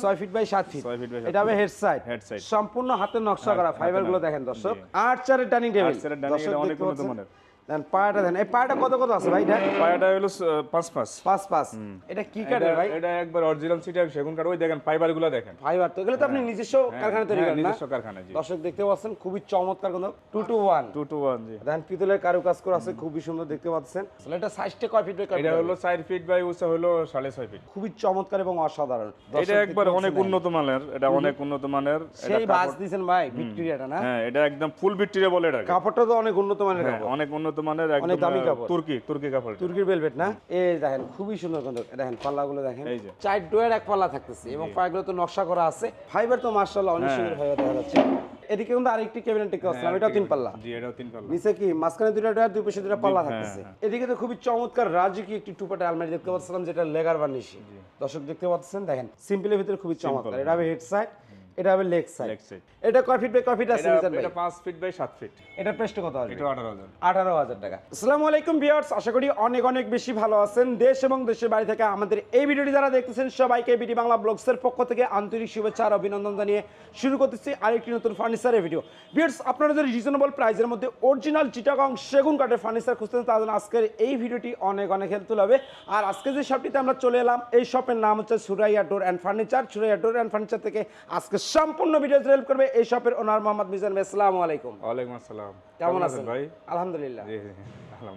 ছয় feet by সাত feet এটা হবে হেড সাইড হেড সাইড সম্পূর্ণ হাতের নকশা করা ফাইবারগুলো দেখেন দর্শক। আর্চারের ডাইনিং টেবিল। অনেক উন্নত মানের। দেন পায়াটা দেন। এই পায়াটা কত কত আছে ভাই এটা? পায়াটা হলো পাঁচ পাঁচ। পাঁচ পাঁচ। এটা কি কাঠের ভাই? এটা একবার অরিজিনাল সিটার সেগুন কাঠ। ওই দেখেন ফাইবারগুলো দেখেন। ফাইবার তো এগুলো তো আপনি নিজস্ব কারখানা তৈরি হ্যাঁ, করেন না? নিজস্ব কারখানা জি। দর্শক দেখতে পাচ্ছেন খুবই চমৎকার জি। দেন পিতলের কারুকাজ করা আছে খুবই সুন্দর দেখতে পাচ্ছেন। আসলে এটা সাইজটা কয় ফিট বাই কয় এটা হলো চার ফিট বাই উঁচা হলো সাড়ে ছয় ফিট খুবই চমৎকার এবং অসাধারণ। এটা একবার অনেক উন্নত মানের এটা অনেক উন্নত মানের সেই কাপড়- দিয়েছেন ভাই ভিক্টোরিয়াটা না? হ্যাঁ এটা একদম ফুল ভিক্টোরিয়া বলে এটা। কাপড়টা তো অনেক উন্নত মানের হ্যাঁ, কাপড়। অনেক উন্নত মানের একদম দামি কাপড়। তুর্কি তুর্কি কাপড়। তুর্কির ভেলভেট না? এই দেখেন খুবই সুন্দর কিন্তু দেখেন পাল্লাগুলো দেখেন। চার ডোয়ের এক পাল্লা থাকতেছে এবং পায়গুলো তো নকশা করা আছে। ফাইবার তো মার্শাল্লাহ অনেক হ্যাঁ। সুন্দর ফাইবার দেখা যাচ্ছে। এদিকে কিন্তু আরেকটি ক্যাবিনেট দেখতে পাচ্ছিলাম এটাও তিন পাল্লা। জি এটাও তিন পাল্লা। নিচে কি মাঝখানে দুটো ডয়ার দুই পাশে দুটো পাল্লা হ্যাঁ, থাকতেছে। এদিকে তো খুবই চমৎকার রাজকীয় একটি টুপাটা আলমারি দেখতে পাচ্ছিলাম যেটা লেগার বার্নিশি দর্শক দেখতে পাচ্ছেন দেখেন সিম্পলের ভিতরে খুবই চমৎকার। এটা হবে হেড সাইড এটা হবে লেগ সাইড Leg side। এটা কয় ফিট বাই কয় ফিট আছে এটা মিজান ভাই? এটা পাঁচ ফিট বাই সাত ফিট এটা প্রেসটা কত আসবে এটা আঠারো হাজার। আঠারো হাজার টাকা। আসসালামু আলাইকুম ভিউয়ার্স আশা করি অনেক অনেক বেশি ভালো আছেন। দেশ এবং দেশের বাড়ি থেকে আমাদের এই ভিডিওটি যারা দেখতেছেন সবাইকে বিডি বাংলা ব্লগসের পক্ষ থেকে আন্তরিক শুভেচ্ছা আর অভিনন্দন জানিয়ে শুরু করতেছি আরেকটি নতুন ফার্নিচারের ভিডিও ভিউয়ার্স আপনারা যদি রিজনেবল প্রাইসের মধ্যে অরিজিনাল চিটাগং সেগুন কাঠের ফার্নিচার তার জন্য আজকের এই ভিডিওটি অনেক অনেক হেল্পফুল হবে। আর আজকে যে শপটিতে আমরা চলে এলাম এই শপের নাম হচ্ছে Suraiya door and furniture Suraiya door and furniture থেকে আজকে সম্পূর্ণ ভিডিও হেল্প করবে এই শপের ওনার মোহাম্মদ মিজান ভাই আসসালামু আলাইকুম। ওয়ালাইকুম আসসালাম। কেমন আছেন? ভাই? আলহামদুলিল্লাহ।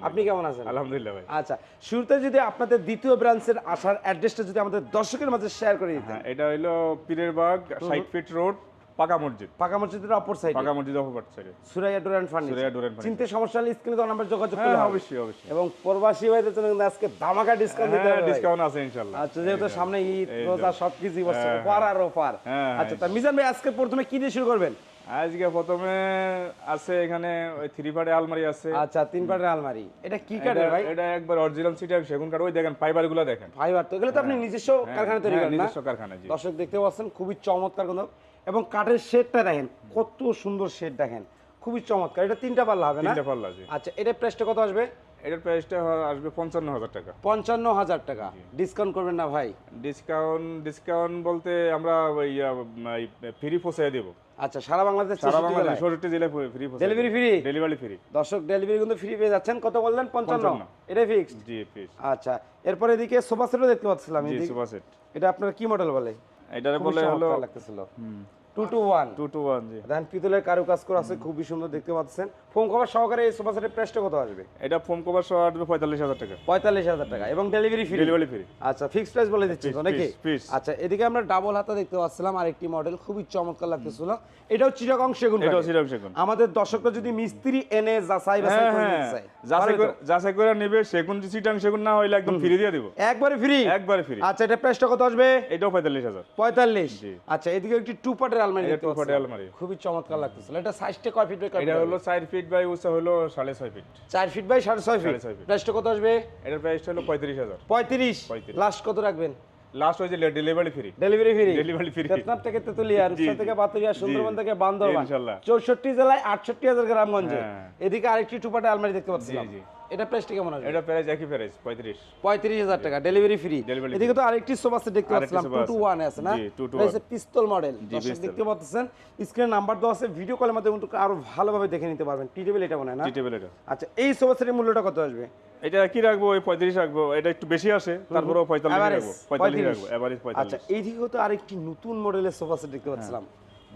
আপনি কেমন আছেন? আলহামদুলিল্লাহ ভাই। আচ্ছা শুরুতে যদি আপনাদের দ্বিতীয় ব্রাঞ্চের আসার অ্যাড্রেসটা যদি আমাদের দর্শকের মাঝে শেয়ার করে দিতেন। হ্যাঁ এটা হইল পীরের বাগ ষাট ফিট রোড পাকা মসজিদ। পাকা মসজিদের অপর সাইডে পাকা অপর সাইডে সুরাইয়া ফার্নিচার। সুরাইয়া Furniture। চিনতে সমস্যা হলে স্ক্রিনে তো নাম্বার যোগাযোগ হ্যাঁ। অবশ্যই অবশ্যই। এবং প্রবাসী ভাইদের জন্য কিন্তু আজকে ধামাকা ডিসকাউন্ট দিতে হ্যাঁ হবে ডিসকাউন্ট আছে ইনশাআল্লাহ আচ্ছা যেহেতু সামনে ঈদ রোজা যে। সব বছর হ্যাঁ, আর অফার। আচ্ছা তা মিজান ভাই আজকে প্রথমে কি দিয়ে শুরু করবেন? আজকে প্রথমে আছে এখানে ওই থ্রি পার্টে আলমারি আছে। আচ্ছা তিন পাটের আলমারি। এটা কি এটা- ভাই? এটা একবার অরিজিনাল সিটার সেগুন কাঠ। ওই দেখেন ফাইবারগুলো দেখেন। ফাইবার তো। এগুলো তো আপনি নিজস্ব কারখানা তৈরি করেন না? নিজস্ব কারখানা জি। দর্শক দেখতে পাচ্ছেন খুবই চমৎকার কোনো এবং কাঠের শেডটা দেখেন কত সুন্দর শেড দেখেন। খুবই চমৎকার। এটা তিনটা পাল্লা হবে না? তিনটা পাল্লা আচ্ছা এটা প্রাইসটা কত আসবে? এটার প্রাইসটা আসবে পঞ্চান্ন হাজার টাকা। পঞ্চান্ন হাজার টাকা ডিসকাউন্ট করবেন না ভাই? ডিসকাউন্ট ডিসকাউন্ট বলতে আমরা ওই ফ্রি পৌঁছে দেবো। আচ্ছা সারা বাংলাদেশ সারা বাংলাদেশ ষষ্ঠী জেলায় free delivery free delivery free দর্শক ডেলিভারি কিন্তু ফ্রি পেয়ে যাচ্ছেন। কত বললেন? পঞ্চান্ন? 55 এটা ফিক্সড জি পিস আচ্ছা এরপরে এদিকে সোফা সেটও দেখতে পাচ্ছিলাম। সুপার সেট এটা আপনার কি মডেল বলে? এটারে বলে হলো লাগতেছিল। Two two one two two one জি। দেন পিতলের কারুকাজ করা আছে খুবই সুন্দর দেখতে পাচ্ছেন। ফোন কভার সহকারে এই সোফা সেটের প্রাইসটা কত আসবে? এটা ফোম কভার সহ আসবে পঁয়তাল্লিশ হাজার টাকা। পঁয়তাল্লিশ হাজার টাকা। এবং ডেলিভারি ফ্রি ডেলিভারি ফ্রি আচ্ছা ফিক্সড প্রাইস বলে দিচ্ছি তো নাকি। আচ্ছা এদিকে আমরা ডাবল হাতা দেখতে পাচ্ছিলাম আরেকটি মডেল খুবই চমৎকার লাগতেছিল। এটাও চিটাগং সেগুন এটাও। সিরাম সেগুন। আমাদের দর্শকরা যদি মিস্ত্রি এনে যাচাই বাছাই হ্যাঁ করে হ্যাঁ। নিতে চায় যাচাই করে যাচাই করে নেবে সেগুন সিটাং সেগুন না হইলে একদম ফ্রি দিয়ে দিব। একবারে ফ্রি একবারে ফ্রি আচ্ছা এটা প্রাইসটা কত আসবে? এটাও পঁয়তাল্লিশ হাজার। পঁয়তাল্লিশ। আচ্ছা এদিকে একটি টু পার্টের আলমারি এর পাচ্ছিলাম। আলমারি। খুবই চমৎকার লাগতেছিল। এটা সাইজটা কয় ফিট এটা হলো চার ফিট বাই উঁচা হলো সাড়ে ছয় ফিট। চার ফিট বাই সাড়ে ছয় ফিট। প্রাইসটা কত আসবে? এটার প্রাইসটা হলো পঁয়ত্রিশ হাজার। পঁয়ত্রিশ? 35 লাস্ট কত রাখবেন? লাস্ট হয়েছে delivery free delivery free delivery free তেতনার থেকে তেতুলিয়া রূপসা থেকে বাতুরিয়া সুন্দরবন থেকে বান্দরবান। ইনশাআল্লাহ চৌষট্টি জেলায় আটষট্টি হাজার গ্রামগঞ্জে। হ্যাঁ। এদিকে আরেকটি টুপাটে আলমারি দেখতে পাচ্ছি জি। এটা প্রাইসটা কেমন আসবে? এটা প্রাইস একই প্রাইস পঁয়ত্রিশ। পঁয়ত্রিশ হাজার টাকা ডেলিভারি ফ্রি এদিকে তো আরেকটি সোফা সেট দেখতে পাচ্ছিলাম আছে। না? জি, 2 to এটা পিস্তল মডেল দর্শক দেখতে পাচ্ছেন স্ক্রিনে নাম্বার দেওয়া আছে ভিডিও কলের মাধ্যমে কিন্তু আরও ভালোভাবে দেখে নিতে পারবেন। টি টেবিল এটা মনে হয় না? টি টেবিল এটা। আচ্ছা এই সোফা সেটের মূল্যটা কত আসবে? এটা কি রাখব? ওই পঁয়ত্রিশ রাখব। এটা একটু বেশি আসে তারপরেও পঁয়তাল্লিশ রাখব। পঁয়তাল্লিশ রাখব এভারেজ আচ্ছা পঁয়তাল্লিশ এইদিকেও তো আরেকটি নতুন মডেলের সোফা সেট দেখতে পাচ্ছিলাম।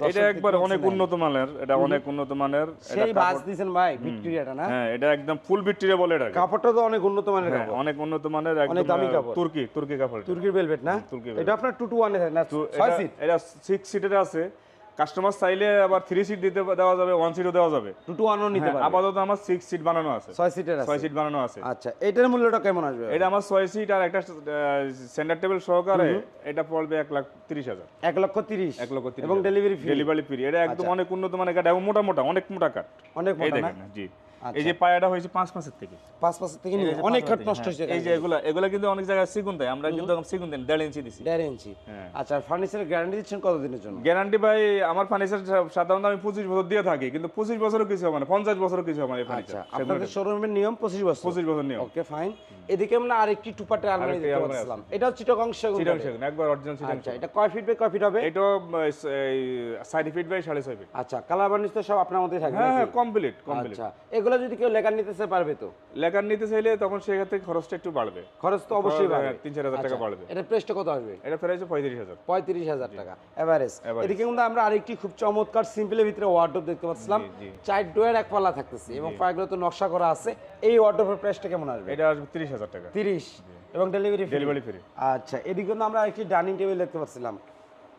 এটা একবার অনেক উন্নত মানের এটা অনেক উন্নত মানের সেই বাস দিয়েছেন ভাই ভিক্টোরিয়াটা না? হ্যাঁ এটা একদম ফুল ভিক্টোরিয়া বলে এটা কাপড়টা তো অনেক উন্নত মানের হ্যাঁ, কাপড়। অনেক উন্নত মানের একদম দামি কাপড়। তুর্কি তুর্কি কাপড়। তুর্কির ভেলভেট না? এটা আপনার টু টু ওয়ান না তো ছয় সিট এটা সিক্স সিটের আছে। কাস্টমার চাইলে আবার থ্রি সিট দিতে দেওয়া যাবে ওয়ান সিটও দেওয়া যাবে। টু টু ওয়ানও নিতে পারে পারবে। আপাতত আমার সিক্স সিট বানানো আছে। ছয় সিটের আছে। ছয় সিট বানানো আছে। আচ্ছা এটার মূল্যটা কেমন আসবে? এটা আমার ছয় সিট আর একটা সেন্টার টেবিল সহকারে এটা পড়বে এক লাখ তিরিশ হাজার। এক লক্ষ তিরিশ। এক লক্ষ তিরিশ এবং ডেলিভারি ফ্রি ডেলিভারি ফ্রি এটা একদম অনেক উন্নত মানে কাঠ এবং মোটা মোটা অনেক মোটা কাঠ অনেক মোটা জি। এই যে পায়াটা হয়েছে পাঁচ মাসের থেকে। পাঁচ থেকে অনেক কাঠ নষ্ট হয়েছে হ্যাঁ। এই যে এগুলা এগুলা কিন্তু অনেক জায়গায় সিগুন দেয়। আমরা কিন্তু সিগুন দেন দেড় ইঞ্চি দিছি। দেড় ইঞ্চি। হ্যাঁ। আচ্ছা ফার্নিচারের গ্যারান্টি দিচ্ছেন কতদিনের জন্য? গ্যারান্টি ভাই আমার ফার্নিচার সাধারণত আমি পঁচিশ বছর দিয়ে থাকি কিন্তু পঁচিশ বছরও কিছু হবে না পঞ্চাশ বছরও কিছু হবে না আচ্ছা আপনাদের শোরুমের নিয়ম পঁচিশ বছর? পঁচিশ বছর নিয়ম। ওকে ফাইন এদিকে আমরা আরেকটি টুপাটে আলমারি দেখতে পাচ্ছিলাম। চিটগং সেগুন সেগুন একবার অরিজিনাল আচ্ছা এটা কয় ফিট বাই কয় ফিট হবে? এটাও সাইড ফিট বাই সাড়ে ছয় ফিট আচ্ছা কালার বার্নিশ তো সব আপনার মধ্যে থাকবে হ্যাঁ হ্যাঁ কমপ্লিট কমপ্লিট আচ্ছা এগুলো যদি কেউ লেখার নিতে চায় পারবে তো? লেখার নিতে চাইলে তখন সেক্ষেত্রে খরচটা একটু বাড়বে। খরচ তো অবশ্যই হ্যাঁ, বাড়বে। তিন চার হাজার টাকা আচ্ছা, বাড়বে। এটা প্রেসটা কত আসবে? এটা প্রাইস পঁয়ত্রিশ হাজার। পঁয়ত্রিশ হাজার টাকা এভারেজ এদিকে কিন্তু আমরা আরেকটি খুব চমৎকার সিম্পলের ভিতরে ওয়ার্ডরোব দেখতে পাচ্ছিলাম। চার ডোয়ের এক পাল্লা থাকতেছে এবং পায়াগুলো তো নকশা করা আছে। এই ওয়ার্ডরোবের প্রাইসটা কেমন আসবে? এটা আসবে তিরিশ হাজার টাকা। তিরিশ। এবং ডেলিভারি ডেলিভারি ফ্রি আচ্ছা এদিকে কিন্তু আমরা একটি ডাইনিং টেবিল দেখতে পাচ্ছিলাম।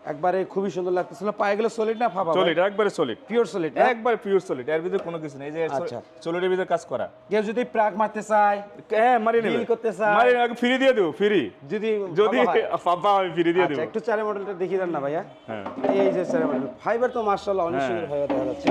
একবারে খুবই সুন্দর লাগতেছিল। পায়েগুলো সলিড না ফাবা সলিড একবারে সলিড পিওর সলিড একবারে পিওর সলিড এর ভিতরে কোনো কিছু নেই। যে আচ্ছা। সলিডের ভিতরে কাজ করা। কেউ যদি প্রাগ মারতে চায় হ্যাঁ মারি নেবে। করতে চায়। মারি আগে ফ্রি দিয়ে দেব ফ্রি যদি যদি ফাবা আমি ফ্রি দিয়ে আচ্ছা দেবো। একটু চারে মডেলটা দেখিয়ে দেন না ভাইয়া। হ্যাঁ। এই যে চারে মডেল ফাইবার তো মাশাআল্লাহ অনেক হ্যাঁ। সুন্দর ফাইবার দেখা যাচ্ছে।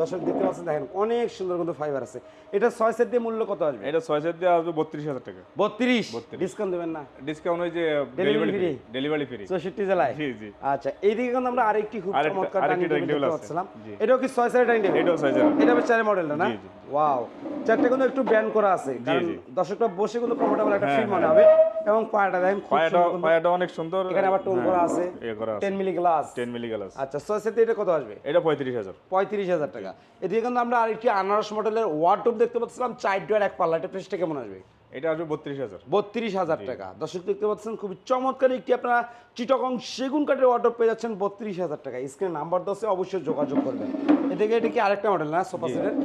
দর্শক দেখতে পাচ্ছেন দেখেন অনেক সুন্দর কিন্তু ফাইবার আছে। এটা ছয় সেট দিয়ে মূল্য কত আসবে? এটা ছয় সেট দিয়ে আসবে বত্রিশ হাজার টাকা। বত্রিশ? ডিসকাউন্ট দেবেন না। ডিসকাউন্ট ওই যে ডেলিভারি ফ্রি ডেলিভারি ফ্রি চৌষট্টি জেলায়? জি জি। আচ্ছা এইদিকে কিন্তু আমরা আরেকটি খুব চমৎকার ডাইনিং টেবিল দেখতে। এটাও কি ছয় সাইড ডাইনিং টেবিল এটাও ছয় সেট এটা হবে চারে মডেলটা না। ওয়াও চারটে কিন্তু একটু ব্যান্ড করা আছে কারণ জি। বসে কিন্তু কমফোর্টেবল একটা হ্যাঁ, ফিল মনে হবে এবং পায়াটা দেখেন পায়াটা পায়াটা অনেক সুন্দর। এখানে আবার টোল করা আছে। করা আছে। Ten milli glass ten milli glass আচ্ছা ছয় সেটে এটা কত আসবে? এটা পঁয়ত্রিশ হাজার। পঁয়ত্রিশ হাজার টাকা এদিকে কিন্তু আমরা আরেকটি আনারস মডেলের ওয়ার্ডরোব দেখতে পাচ্ছিলাম চার ডোয়ার এক পাল্লা এটা প্রেসটা কেমন আসবে? এটা আসবে বত্রিশ হাজার। বত্রিশ হাজার টাকা। দর্শক দেখতে পাচ্ছেন খুবই চমৎকার একটি আপনারা চিটকং সেগুন কাঠের ওয়ার্ড পেয়ে যাচ্ছেন বত্রিশ হাজার টাকা। স্ক্রিনে নাম্বার দশে অবশ্যই যোগাযোগ করবেন। এদিকে এটা কি আরেকটা মডেল না সোফা সেটের?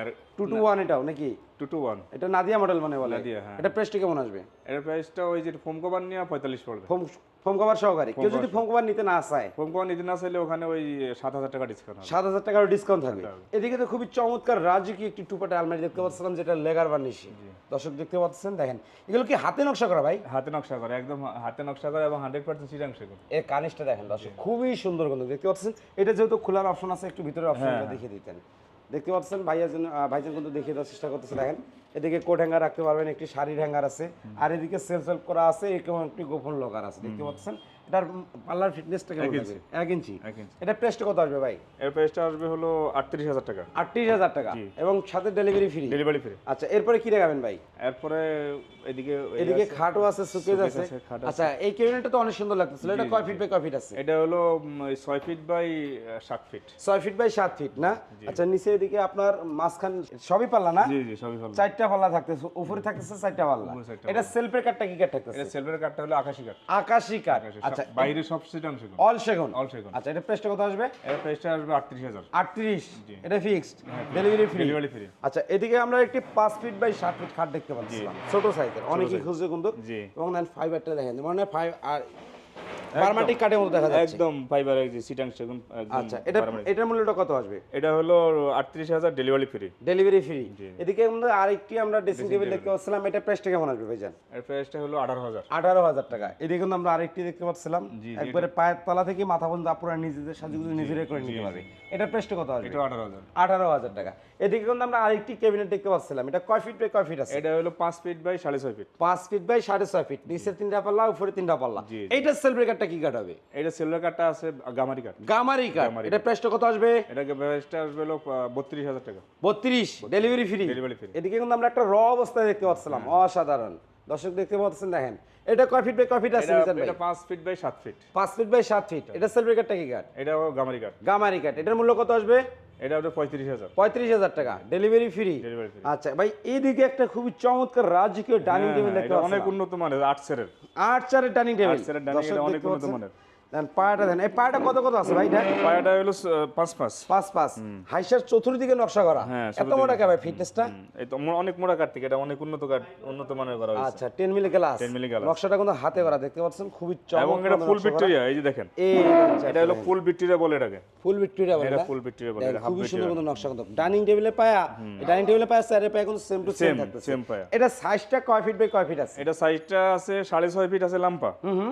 আর টু টু ওয়ান এটাও নাকি? টু টু ওয়ান এটা নাদিয়া মডেল মানে বলে। নাদিয়া, হ্যাঁ। এটা কেমন আসবে? এর প্রাইসটা ওই যে ফোম কভার নিয়ে পঁয়তাল্লিশ পড়বে। ফোম ফোম কভার সহকারে। কেউ যদি ফোম কভার নিতে না চায়। ফোম কভার নিতে না চাইলে ওখানে ওই সাত হাজার টাকা ডিসকাউন্ট হবে। সাত হাজার টাকার ডিসকাউন্ট থাকবে। এদিকে তো খুবই চমৎকার রাজুকি একটি টুপাটে আলমারি দেখতে পাচ্ছিলাম যেটা লেগার বার্নিশি দর্শক দেখতে পাচ্ছেন দেখেন। এগুলো কি হাতে নকশা করা ভাই? হাতে নকশা করে একদম হাতে নকশা করে এবং হান্ড্রেড পার্সেন্ট চিরাংশ করে এর কানিসটা দেখেন দর্শক খুবই সুন্দর কিন্তু দেখতে পাচ্ছেন? এটা যেহেতু খোলার অপশন আছে একটু ভিতরে অপশনটা দেখিয়ে দিতেন। দেখতে পাচ্ছেন ভাইয়াজন ভাইজান কিন্তু দেখিয়ে দেওয়ার চেষ্টা করতেছে দেখেন। এদিকে কোট হ্যাঙ্গার রাখতে পারবেন একটি শাড়ির হ্যাঙ্গার আছে। আর এদিকে সেলফ হেল্প করা আছে এরকম একটি গোপন লকার আছে দেখতে পাচ্ছেন। এটার পার্লার ফিটনেসটা কেমন ইঞ্চি। এক ইঞ্চি? এটা প্রেসটা কত আসবে ভাই? এর প্রাইসটা আসবে হলো আটত্রিশ হাজার টাকা। আটত্রিশ হাজার টাকা। এবং সাথে ডেলিভারি ফ্রি ডেলিভারি ফ্রি আচ্ছা এরপরে কি দেখাবেন ভাই? এরপরে এদিকে এদিকে খাটও আছে সুকেজ আছে। আচ্ছা এই তো অনেক সুন্দর লাগতেছিল। এটা কয় ফিট বাই কয় ফিট আছে? এটা হলো ছয় ফিট বাই সাত ফিট ছয় ফিট বাই সাত ফিট না? আচ্ছা নিচে এদিকে আপনার মাঝখান সবই পাল্লা না? জি জি সবই ভালো চারটা পাল্লা থাকতেছে উপরে থাকতেছে চারটা পাল্লা। এটা সেলফের কাঠটা কি কাঠ থাকতেছে? এটা সেলফের কাঠটা হলো আকাশি কাঠ আকাশি কাঠ আচ্ছা বাইরে সব সেগুন অল সেগুন? অল সেগুন। আচ্ছা এটা প্রাইসটা কত আসবে? এটা প্রাইসটা আসবে আটত্রিশ হাজার। আটত্রিশ? এটা fixed delivery free delivery free আচ্ছা এদিকে আমরা একটি পাঁচ ফিট বাই সাত ফিট খাট দেখতে পাচ্ছি। ছোট সাইজের অনেকই খুঁজে কিন্তু। এবং দেন ফাইবারটা দেখেন। মানে ফাইভ আর বার্মাটিক কাঠের মতো দেখা যাচ্ছে। একদম ফাইবার যে চিটাং সেগুন একদম আচ্ছা এটা এটার মূল্যটা কত আসবে? এটা হলো আটত্রিশ হাজার ডেলিভারি ফ্রি ডেলিভারি ফ্রি এদিকে আমরা আরেকটি আমরা ড্রেসিং টেবিল দেখতে পাচ্ছিলাম এটা প্রাইসটা কেমন আসবে ভাইজান? এর প্রাইসটা হলো আঠারো হাজার। আঠারো হাজার টাকা। এদিকে কিন্তু আমরা আরেকটি দেখতে পাচ্ছিলাম। একবারে পায়ের তলা থেকে মাথা পর্যন্ত আপনারা নিজেদের সাজুগুজু নিজেরাই করে নিতে পারবে। এটা প্রাইসটা কত আসবে? এটা আঠারো হাজার। আঠারো হাজার টাকা। এদিকে কিন্তু আমরা আরেকটি ক্যাবিনেট দেখতে পাচ্ছিলাম। এটা কয় ফিট বাই কয় ফিট আছে? এটা হলো পাঁচ ফিট বাই সাড়ে ছয় ফিট পাঁচ ফিট বাই সাড়ে ছয় ফিট নিচে তিনটা পাল্লা উপরে তিনটা পাল্লা। এইটা সেল ব্রেকারটা কি কাটাবে এটা সিলভার কার্ডটা আছে গামারি কার্ড গামারি কার্ড এটা প্রাইসটা কত আসবে? এটা প্রাইসটা আসবে হলো বত্রিশ হাজার টাকা। বত্রিশ ডেলিভারি ফ্রি ডেলিভারি ফ্রি এদিকে কিন্তু আমরা একটা র অবস্থায় দেখতে পাচ্ছিলাম অসাধারণ। দর্শক দেখতে পাচ্ছেন দেখেন। এটা কয় ফিট বাই কয় ফিট আছে এটা মিজান এটা পাঁচ ফিট বাই সাত ফিট পাঁচ ফিট বাই সাত ফিট এটা সেল কার্ডটা কি কার্ড এটা গামারি কার্ড গামারি কার্ড এটার মূল্য কত আসবে? এটা হলো পঁয়ত্রিশ হাজার। পঁয়ত্রিশ হাজার টাকা। ডেলিভারি ফ্রি আচ্ছা ভাই এইদিকে একটা খুবই চমৎকার রাজকীয় ডাইনিং টেবিল দেখতে হ্যাঁ, অনেক উন্নত মানের আট সেরের আট চারের ডাইনিং টেবিল চারের অনেক উন্নত মানের। দেন পায়াটা দেন। এই পায়াটা কত কত আছে ভাই এটা? পায়াটা হলো পাঁচ পাঁচ। পাঁচ পাঁচ। হাইসার চতুর্দিকে নকশা করা। এত মোটা কে ভাই ফিটনেসটা এই তো অনেক মোটা কাঠ থেকে এটা অনেক উন্নত কাঠ উন্নত মানের করা হয়েছে। আচ্ছা টেন মিলি গ্লাস 10 মিলি glass। নকশাটা কিন্তু হাতে করা দেখতে পাচ্ছেন খুবই এবং এটা ফুল নকশা ভিক্টোরিয়া এই যে দেখেন। এই আচ্ছা, এটা হলো ফুল ভিক্টোরিয়া বলে এটাকে। ফুল ভিক্টোরিয়া বলে এটা ফুল ভিক্টোরিয়া বলে এটা খুবই সুন্দর কিন্তু নকশা কিন্তু ডাইনিং টেবিলে পায়া ডাইনিং টেবিলে পায়া স্যারের পায়া কিন্তু সেম টু সেম থাকতেছে। same পায়া। এটা সাইজটা কয় ফিট বাই কয় ফিট আছে? এটা সাইজটা আছে সাড়ে ছয় ফিট আছে লাম্পা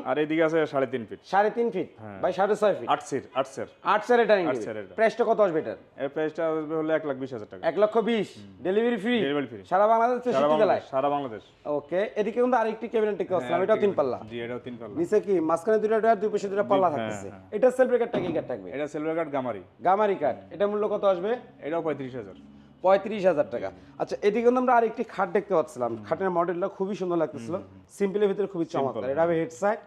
আর এইদিকে আছে সাড়ে তিন ফিট সাড়ে তিন ফিট? বাই সাড়ে ছয় ফিট? আট সিট আট সের আট চারের ডাইনিং আট টেবিল চারের এটা। প্রাইসটা কত আসবে এটার? এর প্রাইসটা আসবে হলো এক লাখ বিশ হাজার টাকা। এক লক্ষ বিশ। Delivery free Delivery free। সারা বাংলাদেশ সারা জেলায় বাংলাদেশ সারা বাংলাদেশ। ওকে এদিকে কিন্তু আরেকটি ক্যাবিনেট টেকে আসলাম এটাও তিন পাল্লা জি এটাও তিন পাল্লা নিচে কি? মাঝখানে দুটো ডয়ার দুই পাশে দুটো পাল্লা হ্যাঁ, থাকতেছে। এটা সেলফ কি থাকবে? এটা সিলভার কার্ড গামারি। গামারি কাঠ এটা মূল্য কত আসবে? এটাও পঁয়ত্রিশ হাজার। পঁয়ত্রিশ হাজার টাকা। আচ্ছা এদিকে কিন্তু আমরা আরেকটি খাট দেখতে পাচ্ছিলাম। খাটের মডেলটা খুবই সুন্দর লাগতেছিল। সিম্পলের ভিতরে খুবই চমৎকার। এটা হবে হেড সাইড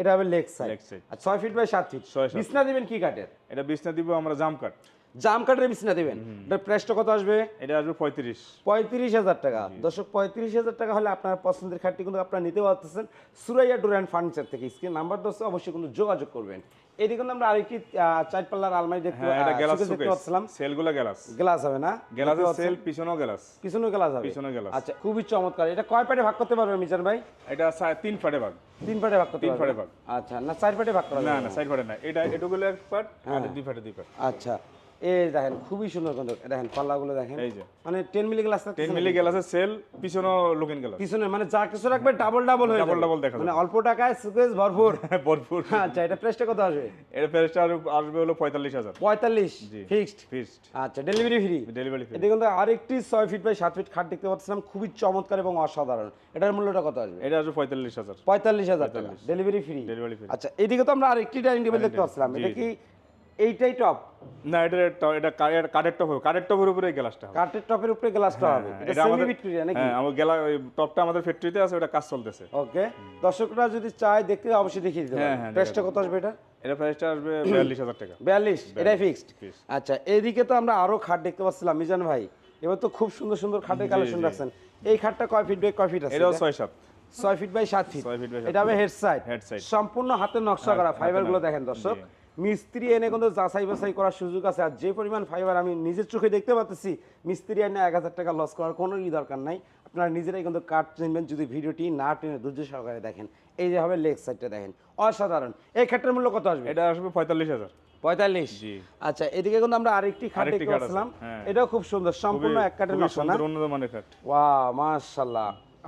এটা হবে লেগ সাইড। Leg side। আর ছয় ফিট বাই 7 ফিট। বিছনা দিবেন কি কাটের এটা বিছনা দিব আমরা জাম কাট জাম কাঠের বিছনা দিবেন। এটার প্রাইসটা কত আসবে? এটা আসবে পঁয়ত্রিশ। পঁয়ত্রিশ হাজার টাকা। দর্শক পঁয়ত্রিশ হাজার টাকা হলে আপনার পছন্দের খাটটি কিন্তু আপনারা নিতে পারতেছেন। সুরাইয়া টুর অ্যান্ড ফার্নিচার থেকে। স্ক্রিন নাম্বার দোস্ত অবশ্যই কিন্তু যোগাযোগ করবেন। এদিকে আমরা আরেকটি চার পাল্লার আলমারি দেখতে হ্যাঁ পাচ্ছিলাম। সেলগুলো গ্লাস গ্লাস হবে না? সেল পিছনেও গ্লাস পিছনে গ্লাস হবে। পিছনে গ্লাস আচ্ছা খুবই চমৎকার। এটা কয় পাটে ভাগ করতে পারবেন মিজান ভাই? এটা তিন ফাটে ভাগ। তিন পাটে ভাগ করতে তিন ফাটে ভাগ। আচ্ছা না চার পাটে ভাগ করা না না সাইড ফাটে না। এটা এটুকুলো এক পাট হ্যাঁ। আর দুই ফাটে দুই পাট। আচ্ছা। এই দেখেন খুবই সুন্দর কিন্তু। দেখেন পাল্লাগুলো দেখেন। এই যে। মানে ten milli glass ten milli গ্লাসের সেল পিছনেও লুকিং গ্লাস পিছনে মানে যা কিছু রাখবে ডাবল ডাবল হয়ে যাবে। double দেখা মানে অল্প টাকায় সুকেস ভরপুর। ভরপুর। আচ্ছা এটা প্রাইসটা কত আসবে? প্রাইসটা আসবে হলো পঁয়তাল্লিশ হাজার। পঁয়তাল্লিশ? জি। ফিক্সড ফিক্সড আচ্ছা ডেলিভারি ফ্রি ডেলিভারি ফি এটা কিন্তু আরেকটি ছয় ফিট বাই সাত ফিট খাট দেখতে পাচ্ছিলাম খুবই চমৎকার এবং অসাধারণ। এটার মূল্যটা কত আসবে? এটা আসবে পঁয়তাল্লিশ হাজার। পঁয়তাল্লিশ হাজার টাকা। ডেলিভারি ফ্রি ডেলিভারি ফি আচ্ছা এদিকে তো আমরা আরেকটি ডাইনিং টেবিল দেখতে পাচ্ছিলাম। এটা কি এইটাই টপ না এটা এটা- কাঠের টপ হবে। কাঠের টপের উপরে গ্লাসটা হবে। কাঠের টপের উপরে গ্লাসটা হবে। এটা সেমি আমাদের ভিক্টোরিয়া নাকি? হ্যাঁ আমার গেলা ওই টপটা আমাদের ফ্যাক্টরিতে আছে ওটা কাজ চলতেছে। ওকে দর্শকরা যদি চায় দেখতে অবশ্যই দেখিয়ে দিতে হ্যাঁ, হ্যাঁ, প্রাইসটা কত আসবে এটা? এটা প্রাইসটা আসবে বিয়াল্লিশ হাজার টাকা। বিয়াল্লিশ? এটাই ফিক্সড আচ্ছা এদিকে তো আমরা আরও খাট দেখতে পাচ্ছিলাম মিজান ভাই। এবার তো খুব সুন্দর সুন্দর খাটের কালেকশন রাখছেন। এই খাটটা কয় ফিট বাই কয় ফিট আছে এটাও এটা? ছয় সাত। ছয় ফিট বাই সাত ফিট এটা হবে হেড সাইড। সম্পূর্ণ হাতের নকশা করা ফাইবারগুলো দেখেন দর্শক। মিস্ত্রি এনে কিন্তু যাচাই বাছাই করার সুযোগ আছে। আর যে পরিমাণ ফাইবার আমি নিজের চোখে দেখতে পাচ্ছি মিস্ত্রি এনে এক হাজার টাকা লস করার কোনো দরকার নাই। আপনারা নিজেরাই কিন্তু কাঠ চিনবেন যদি ভিডিওটি না টেনে ধৈর্য সহকারে দেখেন। এই যে হবে লেগ সাইডটা দেখেন। অসাধারণ। এই খাটের মূল্য কত আসবে? এটা আসবে পঁয়তাল্লিশ হাজার। পঁয়তাল্লিশ? আচ্ছা এদিকে কিন্তু আমরা আরেকটি খাট দেখতে পাচ্ছিলাম। হ্যাঁ। এটাও খুব সুন্দর সম্পূর্ণ এক কাঠের নকশা না? ওয়া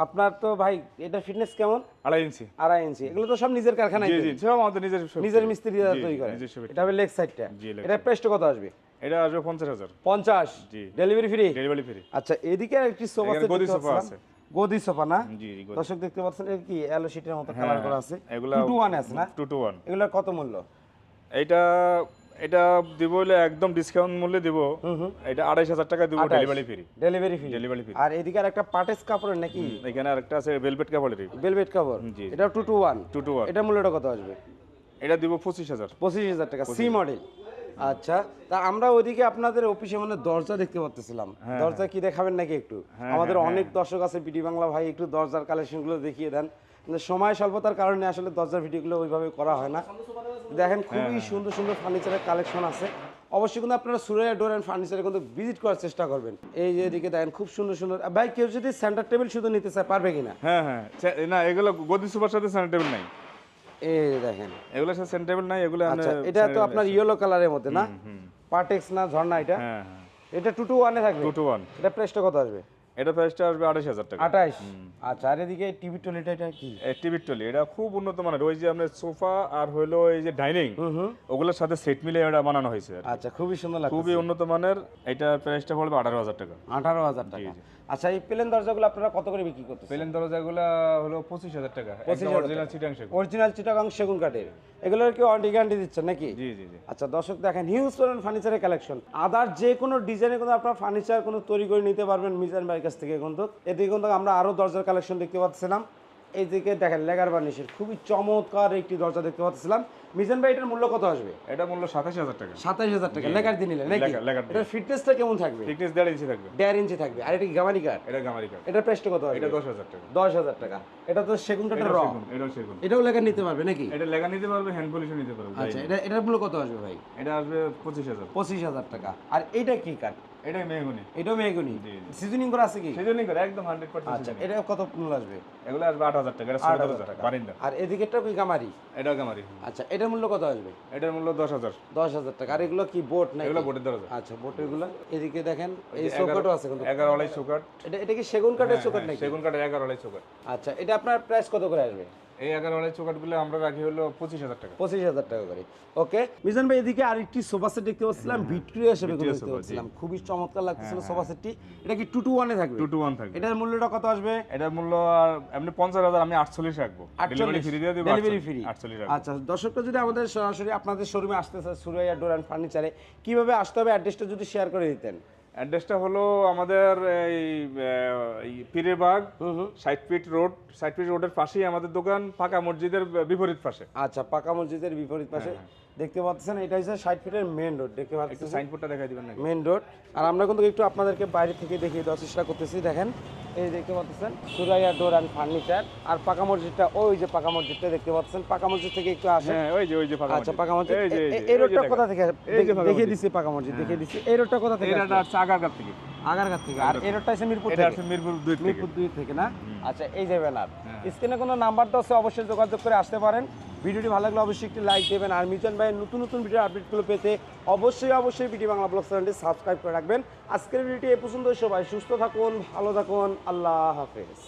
আপনার তো ভাই এটা ফিটনেস কেমন? আড়াই ইঞ্চি। আড়াই ইঞ্চি। এগুলো তো সব নিজের কারখানায় জি জি সব আমাদের নিজের নিজের মিস্ত্রি দ্বারা তৈরি করে। এটা হবে লেগ সাইডটা এটা প্রাইসটা কত আসবে? এটা আসবে পঞ্চাশ হাজার। পঞ্চাশ? জি। ডেলিভারি ফ্রি ডেলিভারি ফ্রি আচ্ছা এদিকে একটি সোফা সেট গদি সোফা আছে। গদি সোফা না? দর্শক দেখতে পাচ্ছেন এটা কি অ্যালো শিটের মতো কালার করা আছে। এগুলা টু টু ওয়ান আছে না? টু টু ওয়ান এগুলোর কত মূল্য? এটা এটা দিব হলে একদম ডিসকাউন্ট মূল্যে দিব। এটা আড়াইশ হাজার টাকা দিব delivery free delivery free delivery free আর এদিকে আর একটা পাটেস কাপড়ের নাকি? এখানে আরেকটা আছে ভেলভেট কাপড়ের ভেলভেট কাপড়? জি। এটা two two one two two one এটা মূল্যটা কত আসবে? এটা দিব পঁচিশ হাজার। পঁচিশ হাজার টাকা সি মডেল আচ্ছা তা আমরা ওইদিকে আপনাদের অফিসে মানে দরজা দেখতে পাচ্ছিলাম দরজা কি দেখাবেন নাকি একটু? আমাদের অনেক দর্শক আছে বিডি বাংলা ভাই একটু দরজার কালেকশনগুলো দেখিয়ে দেন। সময় স্বল্পতার কারণে আসলে দরজার ভিডিওগুলো ওইভাবে করা হয় না। দেখেন খুবই সুন্দর সুন্দর ফার্নিচারের কালেকশন আছে। অবশ্যই কিন্তু আপনারা সুরাইয়া ডোর অ্যান্ড ফার্নিচারে কিন্তু ভিজিট করার চেষ্টা করবেন। এই যে এদিকে দেখেন খুব সুন্দর সুন্দর। ভাই কেউ যদি সেন্টার টেবিল শুধু নিতে চায় পারবে কিনা? হ্যাঁ হ্যাঁ। না এগুলো গদি সুপার সাথে স্যানিটেবল নাই। এই দেখেন। এগুলোর সাথে স্যানিটেবল নাই এগুলো আচ্ছা এটা তো আপনার ইয়েলো কালারের মধ্যে না? পার্টেক্স না ঝর্ণা এটা? হ্যাঁ হ্যাঁ। এটা টু টু ওয়ানে থাকবে? টু টু ওয়ান এটা প্রাইসটা কত আসবে? এটা প্রাইসটা আসবে আঠাশ হাজার টাকা। আঠাশ আচ্ছা আর এদিকে টিভি টলিটা এটা কি? টিভির টলি এটা খুব উন্নত মানের। ওই যে আপনার সোফা আর হলো এই যে ডাইনিং ওগুলোর সাথে সেট মিলে এটা বানানো হয়েছে আচ্ছা খুবই সুন্দর খুবই উন্নত মানের এটা প্রাইসটা পড়বে আঠারো হাজার টাকা। আঠারো হাজার টাকা। আচ্ছা এই প্লেন দরজাগুলো আপনারা কত করে বিক্রি করতেছেন? প্লেন দরজাগুলো হলো পঁচিশ হাজার টাকা অরিজিনাল চিটাং। অরিজিনাল চিটাং সেগুন। কাঠের। এগুলোর কি ওয়ারেন্টি গ্যারান্টি দিচ্ছেন নাকি? জি জি জি। আচ্ছা দর্শক দেখেন হিউজ পরিমাণ ফার্নিচারের কালেকশন আদার যে কোনো ডিজাইনে কিন্তু আপনারা ফার্নিচার কোনো তৈরি করে নিতে পারবেন মিজান ভাইয়ের কাছ থেকে কিন্তু। এদিকে কিন্তু আমরা আরও দরজার কালেকশন দেখতে পাচ্ছিলাম। এইদিকে দেখেন লেগার বার্নিশের খুবই চমৎকার একটি দরজা দেখতে পাচ্ছিলাম। মিজান ভাই এটার মূল্য কত আসবে? এটা মূল্য সাতাশ হাজার টাকা। সাতাশ হাজার টাকা লেগার দিয়ে নিলেন নাকি? লেগার- লেগার এটার ফিটনেসটা কেমন থাকবে? ফিটনেস দেড় ইঞ্চি থাকবে। দেড় ইঞ্চি থাকবে। আর এটা কি গামারি কাঠ এটা গামারি কাঠ এটার প্রাইসটা কত এটা দশ হাজার টাকা। দশ হাজার টাকা। এটা তো সেগুন কাঠের র। এটাও সেগুন। এটাও লেগার নিতে পারবে নাকি? এটা লেগা নিতে পারবে হ্যান্ড পলিশও নিতে পারবে। আচ্ছা এটা এটার মূল্য কত আসবে ভাই? এটা আসবে পঁচিশ হাজার। পঁচিশ হাজার টাকা। আর এটা কি কাঠ এটাই মেহগুনি। এটাও মেহগুনি। সিজনিং করা আছে কি? সেজন্যই করে একদম হান্ড্রেড পার্সেন্ট আচ্ছা এটা কত মূল্য আসবে? এগুলো আসবে আট হাজার টাকা এটা আট ষোলো হাজার হাজার টাকা। বারিন্দা। আর এদিকেরটাও কি গামারি? এটাও গামারি। আচ্ছা এটার মূল্য কত আসবে? এটার মূল্য দশ হাজার। দশ হাজার টাকা। আর এগুলো কি বোট নাকি? এগুলো বোটের দরজা। আচ্ছা বোটেরগুলো। এদিকে দেখেন এই চৌকাটও আছে কিন্তু। এগারো আড়াই চৌকাট এটা এটা কি সেগুন কাঠের চৌকাট নাকি? সেগুন কাঠের এগারো আড়াই চৌকাট আচ্ছা এটা আপনার প্রাইস কত করে আসবে? এই এগারো আড়াই চৌকাটগুলো আমরা রাখি হলো পঁচিশ হাজার টাকা। পঁচিশ হাজার টাকা করে। ওকে মিজান ভাই এদিকে আরেকটি সোফা সেট দেখতে পাচ্ছিলাম ভিক্টোরিয়া হিসেবে দেখতে পাচ্ছিলাম। খুবই চমৎকার লাগতেছিল সোফা সেটটি এটা কি টু টু ওয়ানে থাকবে? টু টু ওয়ান থাকবে। এটার মূল্যটা কত আসবে? এটার মূল্য আর এমনি পঞ্চাশ হাজার আমি আটচল্লিশ রাখব। ডেলিভারি ফ্রি দিয়ে দেবো ডেলিভারি ফ্রি আটচল্লিশ আচ্ছা দর্শকরা যদি আমাদের সরাসরি আপনাদের শোরুমে আসতে চায় সুরাইয়া ডোর অ্যান্ড ফার্নিচারে কীভাবে আসতে হবে? অ্যাড্রেসটা যদি শেয়ার করে দিতেন। অ্যাড্রেসটা হলো আমাদের এই পীরেবাগ ষাট ফিট রোড ষাট ফিট রোডের পাশেই আমাদের দোকান পাকা মসজিদের বিপরীত পাশে। আচ্ছা পাকা মসজিদের বিপরীত পাশে। দেখতে পাচ্ছেন এটা হচ্ছে ষাট ফিটের মেন রোড দেখতে পাচ্ছেন। সাইনবোর্ডটা দেখাই দিবেন নাকি? মেন রোড আর আমরা কিন্তু একটু আপনাদেরকে বাইরে থেকে দেখিয়ে দেওয়ার চেষ্টা করতেছি দেখেন। এই দেখতে পাচ্ছেন সুরাইয়া ডোর অ্যান্ড ফার্নিচার আর পাকা মসজিদটা ওই যে পাকা মসজিদটা দেখতে পাচ্ছেন পাকা মসজিদ থেকে একটু আসেন। হ্যাঁ ওই যে ওই যে আচ্ছা পাকা মসজিদ। এই রোডটা কোথা থেকে? দেখিয়ে। দিচ্ছি পাকা মসজিদ দেখিয়ে দিচ্ছি এই রোডটা কোথা থেকে এটা আসবে? হচ্ছে আগারগাঁ থেকে। আগারগাঁ থেকে। আর এই রোডটা এসে মিরপুর থেকে। মিরপুর দুই থেকে। মিরপুর দুই থেকে না? আচ্ছা এই যে ব্যানার। হ্যাঁ। স্ক্রিনে কোনো নাম্বার তো আছে অবশ্যই যোগাযোগ করে আসতে পারেন। ভিডিওটি ভালো লাগলে অবশ্যই একটি লাইক দেবেন। আর মিজান ভাইয়ের নতুন নতুন ভিডিও আপডেটগুলো পেতে অবশ্যই অবশ্যই ভিডিও বাংলা ব্লগ চ্যানেলটি সাবস্ক্রাইব করে রাখবেন। আজকের ভিডিওটি এ পর্যন্ত সবাই সুস্থ থাকুন, ভালো থাকুন, আল্লাহ হাফেজ।